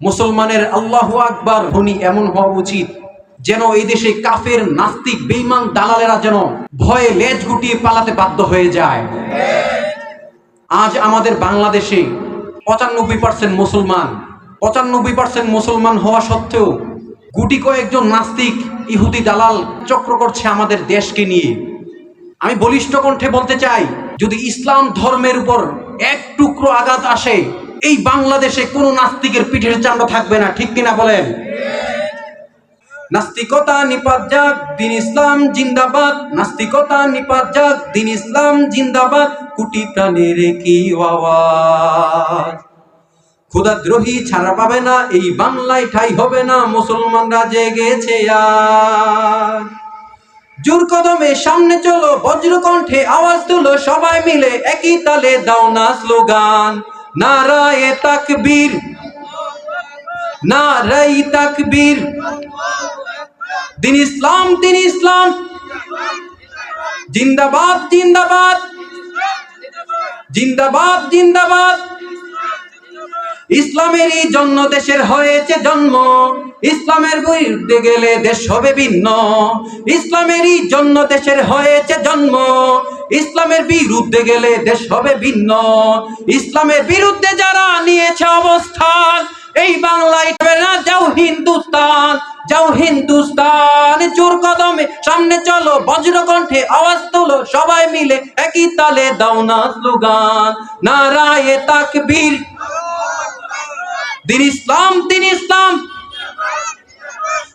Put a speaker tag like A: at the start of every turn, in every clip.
A: মুসলমানের আল্লাহ আকবার ধ্বনি এমন হওয়া উচিত যেন এই দেশে কাফের, নাস্তিক, বেঈমান, দালালেরা যেন ভয়ে লেজ গুটিয়ে পালাতে বাধ্য হয়ে যায়। আজ আমাদের বাংলাদেশে পঁচানব্বই পার্সেন্ট মুসলমান, পঁচানব্বই পার্সেন্ট মুসলমান হওয়া সত্ত্বেও গুটি কয়েকজন নাস্তিক, ইহুদি, দালাল চক্র করছে আমাদের দেশকে নিয়ে। আমি বলিষ্ঠ কণ্ঠে বলতে চাই, যদি ইসলাম ধর্মের উপর এক টুকরো আঘাত আসে এই বাংলাদেশে কোনো নাস্তিকের পিঠের চান্ড থাকবে না, ঠিক কিনা বলেন? নাস্তিকতা নিপাত যাক দিন ইসলাম জিন্দাবাদ। নাস্তিকতা নিপাত যাক দিন ইসলাম জিন্দাবাদ। কুটি প্রাণের কি আওয়াজ? ক্ষুদাদ্রোহী ছাড়া পাবে না, এই বাংলায় ঠাই হবে না, মুসলমানরা জেগেছে আজ। জোর কদমে সামনে চলো, বজ্রকণ্ঠে আওয়াজ তুলো, সবাই মিলে একই তালে দাও না স্লোগান। নারায়ে তাকবীর। নারাই তাকবীর। দিন ইসলাম দিন ইসলাম। জিন্দাবাদ জিন্দাবাদ। জিন্দাবাদ জিন্দাবাদ। ইসলামেরই জন্য দেশের হয়েছে জন্ম। ইসলামের বিরুদ্ধে গেলে দেশ হবে ভিন্ন। ইসলামেরই জন্য দেশের হয়েছে জন্ম। ইসলামের বিরুদ্ধে গেলে দেশ হবে ভিন্ন। ইসলামের বিরুদ্ধে যারা নিয়েছে অবস্থান, এই বাংলায় না যাও হিন্দুস্তান। যাও হিন্দুস্তান, জোর কদমে সামনে চলো, বজ্রকণ্ঠে আওয়াজ তোলো, সবাই মিলে একই তালে দাও না স্লোগান। নারায়ে তাকবীর। দিন ইসলাম দিন ইসলাম।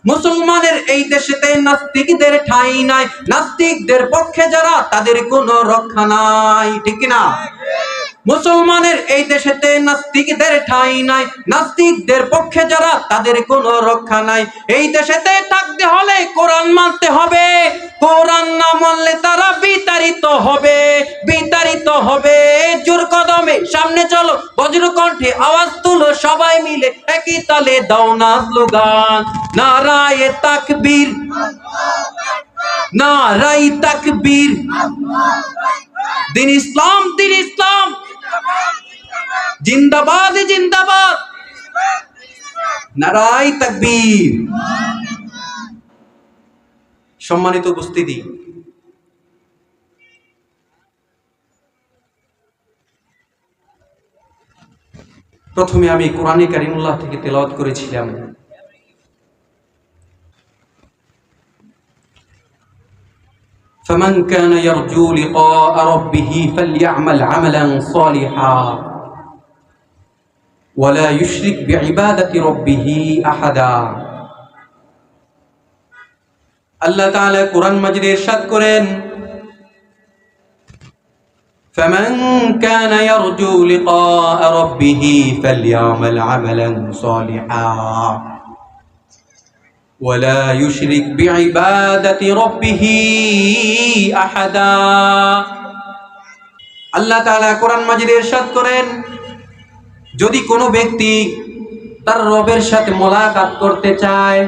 A: মুসলমানের এই দেশেতে নাস্তিকদের ঠাঁই নাই। নাস্তিকদের পক্ষে যারা, তাদের কোনো রক্ষা নাই। ঠিক না মুসলমানের এই দেশেতে নাস্তিকদের ঠাঁই নাই। নাস্তিকদের পক্ষে যারা, তাদের কোনো রক্ষা নাই। এই দেশেতে থাকতে হলে কোরআন মানতে হবে। কোরআন না মানলে তারা বিতাড়িত হবে বিতাড়িত হবে। জোর কদমে সামনে চলো বজ্রকণ্ঠে আওয়াজ তুলো সবাই মিলে। একই তালে দাও না স্লোগান, নারায়ে তাকবীর। নারাই তাকবীর। দিন ইসলাম দিন ইসলাম। জিন্দাবাদ জিন্দাবাদ। নারাই তাকবীর। সম্মানিত উপস্থিতি প্রথমে আমি কোরআনে কারিমুল্লাহ থেকে তেলাওয়াত করেছিলাম فمن كان يرجو لقاء ربه فليعمل عملا صالحا ولا يشرك بعبادة ربه أحدا আল্লাহ তাআলা কোরআন মাজিদে ইরশাদ করেন فمن كان يرجو لقاء ربه فليعمل عملا صالحا ولا يشرك بعبادة ربه أحدا আল্লাহ তাআলা কোরআন মাজিদে ইরশাদ করেন যদি কোনো ব্যক্তি তার রবের সাথে মোলাকাত করতে চায়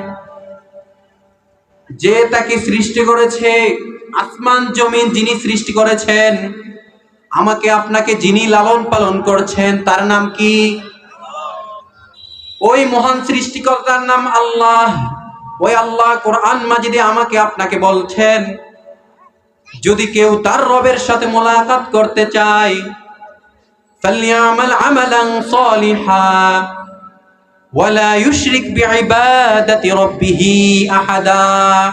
A: যে তাকে সৃষ্টি করেছে আসমান জমিন যিনি সৃষ্টি করেছেন আমাকে আপনাকে যিনি লালন পালন করছেন তার নাম কি ওই মহান সৃষ্টিকর্তার নাম আল্লাহ ওই আল্লাহ কোরআন মাজিদে আমাকে আপনাকে বলছেন যদি কেউ তার রবের সাথে মোলাকাত করতে চায় فليعمل عملا صالحا ولا يشرك بعبادة ربه أحدا